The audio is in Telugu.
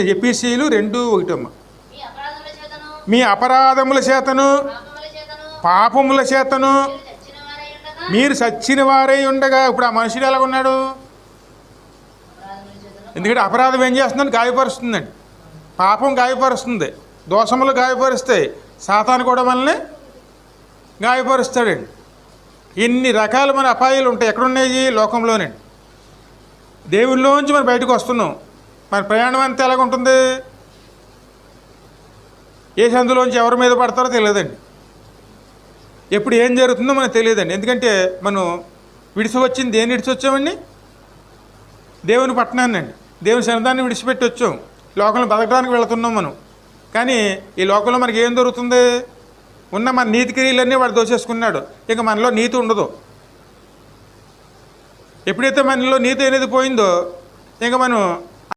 ఎపిసీలు రెండు ఒకటమ్మ. మీ అపరాధముల చేతను పాపముల చేతను మీరు చచ్చిన వారై ఉండగా మీరు సచ్చిన వారై ఉండగా ఇప్పుడు ఆ మనుషుడు ఎలా ఉన్నాడు? ఎందుకంటే అపరాధం ఏం చేస్తుందని గాయపరుస్తుందండి. పాపం గాయపరుస్తుంది. దోషములు గాయపరుస్తాయి. సాతాను కూడా మనల్ని గాయపరుస్తాడండి. ఇన్ని రకాల మన అపాయాలు ఉంటాయి. ఎక్కడున్నాయి లోకంలోనండి. దేవుళ్ళలోంచి మనం బయటకు వస్తున్నాం. మన ప్రయాణం అంతా ఎలాగుంటుంది? ఏ సందులోంచి ఎవరి మీద పడతారో తెలియదండి. ఎప్పుడు ఏం జరుగుతుందో మనకు తెలియదండి. ఎందుకంటే మనం విడిచి వచ్చింది దేని విడిచి వచ్చామండి దేవుని పట్టణాన్నండి. దేవుని సన్నిధాన్ని విడిచిపెట్టి వచ్చాం. లోకంలో బతకడానికి వెళుతున్నాం మనం. కానీ ఈ లోకంలో మనకి ఏం దొరుకుతుంది? ఉన్న మన నీతి క్రియలన్నీ వాడు దోచేసుకున్నాడు. ఇక మనలో నీతి ఉండదు. ఎప్పుడైతే మనలో నీతి అనేది పోయిందో ఇంకా మనం